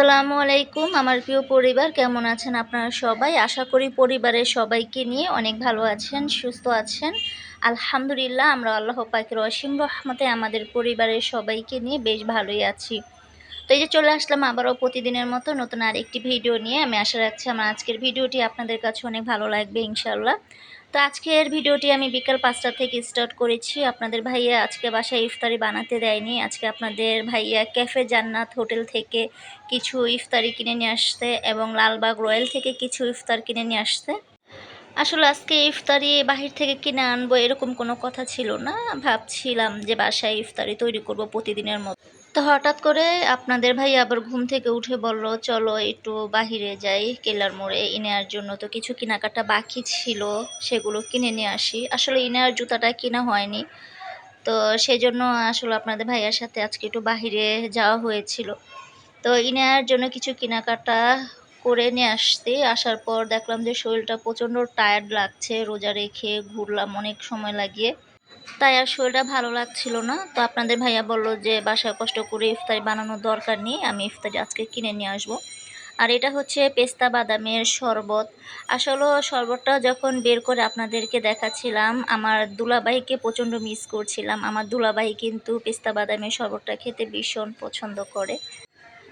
আসসালামু আলাইকুম, আমার প্রিয় পরিবার, কেমন আছেন আপনারা সবাই? আশা করি পরিবারের সবাইকে নিয়ে অনেক ভালো আছেন, সুস্থ আছেন। আলহামদুলিল্লাহ, আমরা আল্লাহ পাকের অসীম রহমতে আমাদের পরিবারের সবাইকে নিয়ে বেশ ভালোই আছি। তো এই যে চলে আসলাম আবারও প্রতিদিনের মতো নতুন আরেকটি ভিডিও নিয়ে। আমি আশা রাখছি আমার আজকের ভিডিওটি আপনাদের কাছে অনেক ভালো লাগবে ইনশাল্লাহ তো আজকের ভিডিওটি আমি বিকাল পাঁচটা থেকে স্টার্ট করেছি। আপনাদের ভাইয়া আজকে বাসায় ইফতারি বানাতে দেয়নি। আজকে আপনাদের ভাইয়া ক্যাফে জান্নাত হোটেল থেকে কিছু ইফতারি কিনে নিয়ে আসতে এবং লালবাগ রয়্যাল থেকে কিছু ইফতার কিনে নিয়ে আসতে আসলে আজকে ইফতারি বাহির থেকে কিনে আনব এরকম কোনো কথা ছিল না। ভাবছিলাম যে বাসায় ইফতারি তৈরি করব প্রতিদিনের মতো। তো হঠাৎ করে আপনাদের ভাই আবার ঘুম থেকে উঠে বলল, চলো একটু বাহিরে যাই কেলার মোড়ে ইনেয়ার জন্য তো কিছু কেনাকাটা বাকি ছিল, সেগুলো কিনে নিয়ে আসি। আসলে ইনেয়ার জুতাটা কেনা হয়নি। তো সেই জন্য আসলে আপনাদের ভাইয়ার সাথে আজকে একটু বাহিরে যাওয়া হয়েছিল। তো ইনেয়ার জন্য কিছু কেনাকাটা করে নিয়ে আসতে। আসার পর দেখলাম যে শরীরটা প্রচণ্ড টায়ার্ড লাগছে, রোজা রেখে ঘুরলাম অনেক সময় লাগিয়ে। তাই আর শরীরটা ভালো লাগছিল না। তো আপনাদের ভাইয়া বলল যে বাসায় কষ্ট করে ইফতারি বানানোর দরকার নেই, আমি ইফতারি আজকে কিনে নিয়ে আসব। আর এটা হচ্ছে পেস্তা বাদামের শরবত। আসলে শরবতটা যখন বের করে আপনাদেরকে দেখাচ্ছিলাম, আমার দুলাবাইকে প্রচণ্ড মিস করছিলাম। আমার দুলাবাই কিন্তু পেস্তা বাদামের শরবতটা খেতে ভীষণ পছন্দ করে।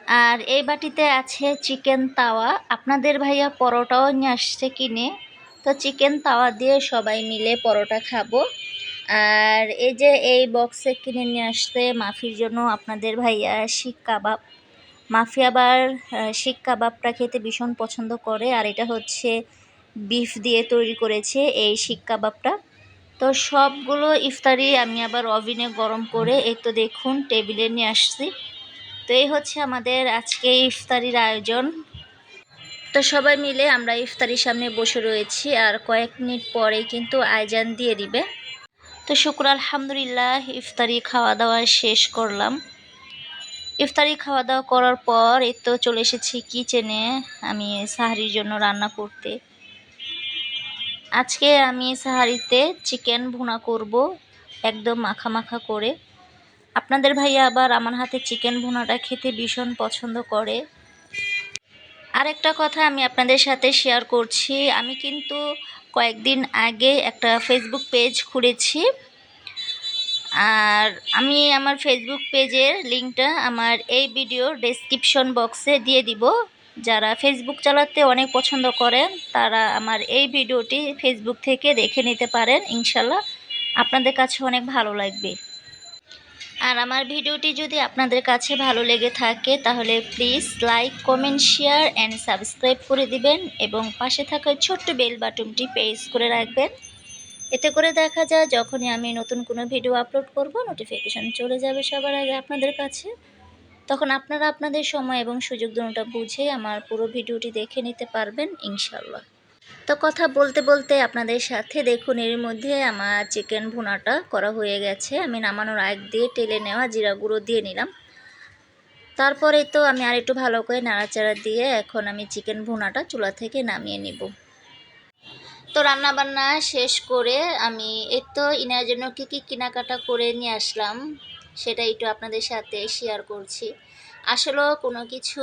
আর এই বাটিতে আছে চিকেন তাওয়া। আপনাদের ভাইয়া পরোটাও নিয়ে আসছে কিনে। তো চিকেন তাওয়া দিয়ে সবাই মিলে পরোটা খাব। আর এই যে এই বক্সে কিনে নিয়ে আসতে মাফির জন্য আপনাদের ভাইয়া শিক কাবাব। মাফি আবার শিক কাবাবটা খেতে ভীষণ পছন্দ করে, আর এটা হচ্ছে বিফ দিয়ে তৈরি করেছে এই শিক কাবাবটা। তো সবগুলো ইফতারি আমি আবার অভিনে গরম করে এই তো দেখুন টেবিলে নিয়ে আসছি। তো এই হচ্ছে আমাদের আজকে ইফতারির আয়োজন। তো সবাই মিলে আমরা ইফতারির সামনে বসে রয়েছি আর কয়েক মিনিট পরে কিন্তু আয়োজন দিয়ে দিবে। তো শুক্র আলহামদুলিল্লাহ, ইফতারি খাওয়া দাওয়া শেষ করলাম। ইফতারি খাওয়া দাওয়া করার পর এই তো চলে এসেছি কিচেনে আমি সাহারির জন্য রান্না করতে। আজকে আমি সাহারিতে চিকেন ভুনা করব, একদম মাখা মাখা করে। আপনাদের ভাইয়া আবার আমার হাতে চিকেন ভুনাটা খেতে ভীষণ পছন্দ করে। আরেকটা কথা আমি আপনাদের সাথে শেয়ার করছি। আমি কিন্তু কয়েকদিন আগে একটা ফেসবুক পেজ খুলেছি। আর আমি আমার ফেসবুক পেজের লিঙ্কটা আমার এই ভিডিওর ডেসক্রিপশন বক্সে দিয়ে দিব। যারা ফেসবুক চালাতে অনেক পছন্দ করেন, তারা আমার এই ভিডিওটি ফেসবুক থেকে দেখে নিতে পারেন। ইনশাল্লাহ আপনাদের কাছে অনেক ভালো লাগবে। আর আমার ভিডিওটি যদি আপনাদের কাছে ভালো লেগে থাকে, তাহলে please like comment share and subscribe করে দিবেন এবং পাশে থাকা ছোট্ট বেল বাটনটি প্রেস করে রাখবেন। এতে করে দেখা যায় যখনই আমি নতুন কোনো ভিডিও আপলোড করব নোটিফিকেশান চলে যাবে সবার আগে আপনাদের কাছে। তখন আপনারা আপনাদের সময় এবং সুযোগ দুটা বুঝে আমার পুরো ভিডিওটি দেখে নিতে পারবেন ইনশাল্লাহ তো কথা বলতে বলতে আপনাদের সাথে দেখুন, এর মধ্যে আমার চিকেন ভুনাটা করা হয়ে গেছে। আমি নামানোর আগ দিয়ে টেলে নেওয়া জিরা গুঁড়ো দিয়ে নিলাম। তারপরে তো আমি আর একটু ভালো করে নাড়াচাড়া দিয়ে এখন আমি চিকেন ভুনাটা চুলা থেকে নামিয়ে নিব। তো রান্না বান্না শেষ করে আমি এই তো ইনার জন্য কী কী কেনাকাটা করে নিয়ে আসলাম, সেটা একটু আপনাদের সাথে শেয়ার করছি। আসলেও কোনো কিছু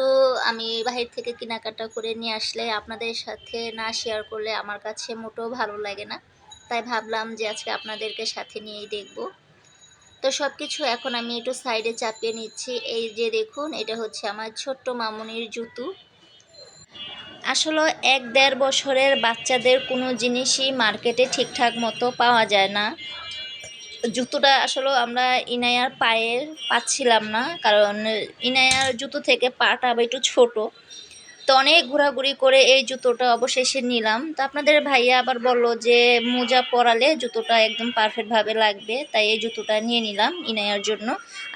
আমি বাহির থেকে কেনাকাটা করে নিয়ে আসলে আপনাদের সাথে না শেয়ার করলে আমার কাছে মোটেও ভালো লাগে না। তাই ভাবলাম যে আজকে আপনাদেরকে সাথে নিয়েই দেখব। তো সব কিছু এখন আমি একটু সাইডে চাপিয়ে নিচ্ছি। এই যে দেখুন, এটা হচ্ছে আমার ছোট্ট মামুনির জুতু। আসলে এক দেড় বছরের বাচ্চাদের কোনো জিনিসই মার্কেটে ঠিকঠাক মতো পাওয়া যায় না। জুতোটা আসলে আমরা ইনায়ার পায়ের পাচ্ছিলাম না, কারণ ইনায়ার জুতো থেকে পাটা আবার একটু ছোটো। তো অনেক ঘোরাঘুরি করে এই জুতোটা অবশেষে নিলাম। তো আপনাদের ভাইয়া আবার বলল যে মোজা পরালে জুতোটা একদম পারফেক্টভাবে লাগবে, তাই এই জুতোটা নিয়ে নিলাম ইনায়ার জন্য।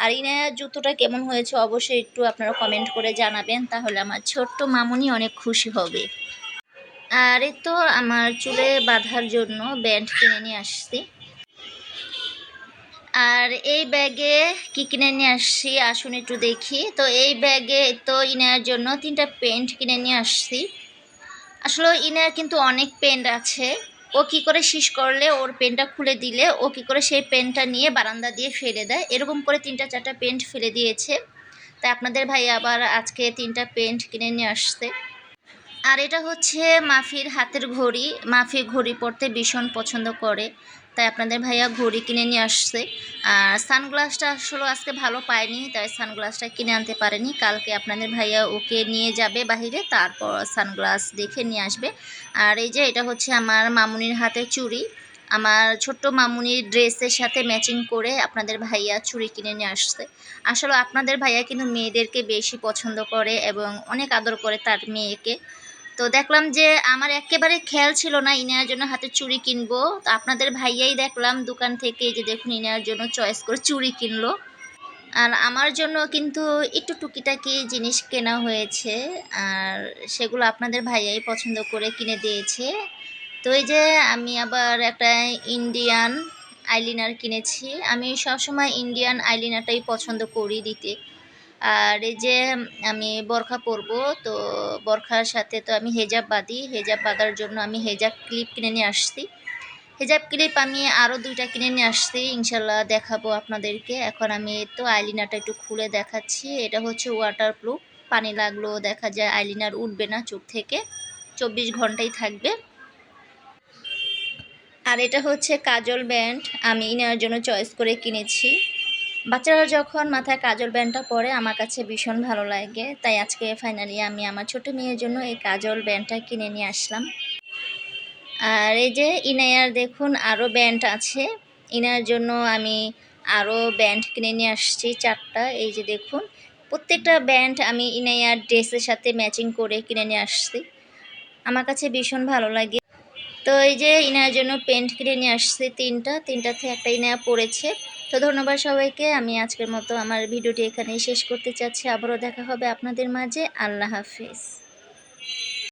আর ইনায়ার জুতোটা কেমন হয়েছে অবশ্যই একটু আপনারা কমেন্ট করে জানাবেন, তাহলে আমার ছোট্ট মামুনি অনেক খুশি হবে। আর এই তো আমার চুলে বাঁধার জন্য ব্যান্ড কিনে নিয়ে আসছি। আর এই ব্যাগে কি কিনে নিয়ে আসছি? আসুন একটু দেখি। তো এই ব্যাগে তো ইনার জন্য তিনটা পেন্ট কিনে নিয়ে আসছি। আসলে ইনার কিন্তু অনেক পেন্ট আছে। ও কি করে শেষ করলে, ওর পেনটা খুলে দিলে, ও কি করে সেই পেনটা নিয়ে বারান্দা দিয়ে ফেলে দেয়। এরকম করে তিনটা, চারটা পেন্ট ফেলে দিয়েছে। তাই আপনাদের ভাই আবার আজকে তিনটা পেন্ট কিনে নিয়ে আসছে। আর এটা হচ্ছে মাফির হাতের ঘড়ি। মাফি ঘড়ি পরতে ভীষণ পছন্দ করে। তাই আপনাদের ভাইয়া ঘড়ি কিনে নিয়ে আসছে। আর সানগ্লাসটা আসলে আজকে ভালো পায়নি, তাই সানগ্লাসটা কিনে আনতে পারেনি। কালকে আপনাদের ভাইয়া ওকে নিয়ে যাবে বাহিরে, তারপর সানগ্লাস দেখে নিয়ে আসবে। আর এই যে এটা হচ্ছে আমার মামুনির হাতে চুড়ি। আমার ছোট্ট মামুনির ড্রেসের সাথে ম্যাচিং করে আপনাদের ভাইয়া চুড়ি কিনে নিয়ে আসছে। আসলে আপনাদের ভাইয়া কিন্তু মেয়েদেরকে বেশি পছন্দ করে এবং অনেক আদর করে তার মেয়েকে। তো দেখলাম যে আমার একেবারে খেয়াল ছিল না ইনার জন্য হাতে চুড়ি কিনবো। তো আপনাদের ভাইয়াই দেখলাম দোকান থেকে যে দেখুন ইনার জন্য চয়েস করে চুড়ি কিনলো। আর আমার জন্য কিন্তু একটু টুকিটাকি জিনিস কেনা হয়েছে, আর সেগুলো আপনাদের ভাইয়াই পছন্দ করে কিনে দিয়েছে। তো এই যে আমি আবার একটা ইন্ডিয়ান আইলিনার কিনেছি। আমি সবসময় ইন্ডিয়ান আইলিনারটাই পছন্দ করি দিতে। আর এই যে আমি বরখা পরবো, তো বরখার সাথে তো আমি হেজাব বাঁধি, হেজাব বাঁধার জন্য আমি হেজাব ক্লিপ কিনে নিয়ে আসছি। হেজাব ক্লিপ আমি আরও দুইটা কিনে নিয়ে আসছি ইনশাল্লাহ দেখাবো আপনাদেরকে। এখন আমি তো আইলিনাটা একটু খুলে দেখাচ্ছি, এটা হচ্ছে ওয়াটার প্রুফ পানি লাগলেও দেখা যায় আইলিনার উঠবে না চোখ থেকে, চব্বিশ ঘন্টাই থাকবে। আর এটা হচ্ছে কাজল ব্যান্ড, আমি নেওয়ার জন্য চয়েস করে কিনেছি। বাচ্চারা যখন মাথায় কাজল ব্যান্ডটা পরে, আমার কাছে ভীষণ ভালো লাগে। তাই আজকে ফাইনালি আমি আমার ছোট মেয়ের জন্য এই কাজল ব্যান্ডটা কিনে নিয়ে আসলাম। আর এই যে ইনায়ার, দেখুন আরও ব্যান্ড আছে। ইনার জন্য আমি আরও ব্যান্ড কিনে নিয়ে আসছি চারটা। এই যে দেখুন, প্রত্যেকটা ব্যান্ড আমি ইনায়ার ড্রেসের সাথে ম্যাচিং করে কিনে নিয়ে আসছি। আমার কাছে ভীষণ ভালো লাগে। তো এই যে ইনার জন্য পেন্ট কিনে নিয়ে আসছি তিনটা। তিনটা থেকে একটা ইনায়া পড়েছে তো ধন্যবাদ সবাইকে। আমি আজকের মতো আমার ভিডিওটি এখানেই শেষ করতে চাচ্ছি। আবারও দেখা হবে আপনাদের মাঝে। আল্লাহ হাফিজ।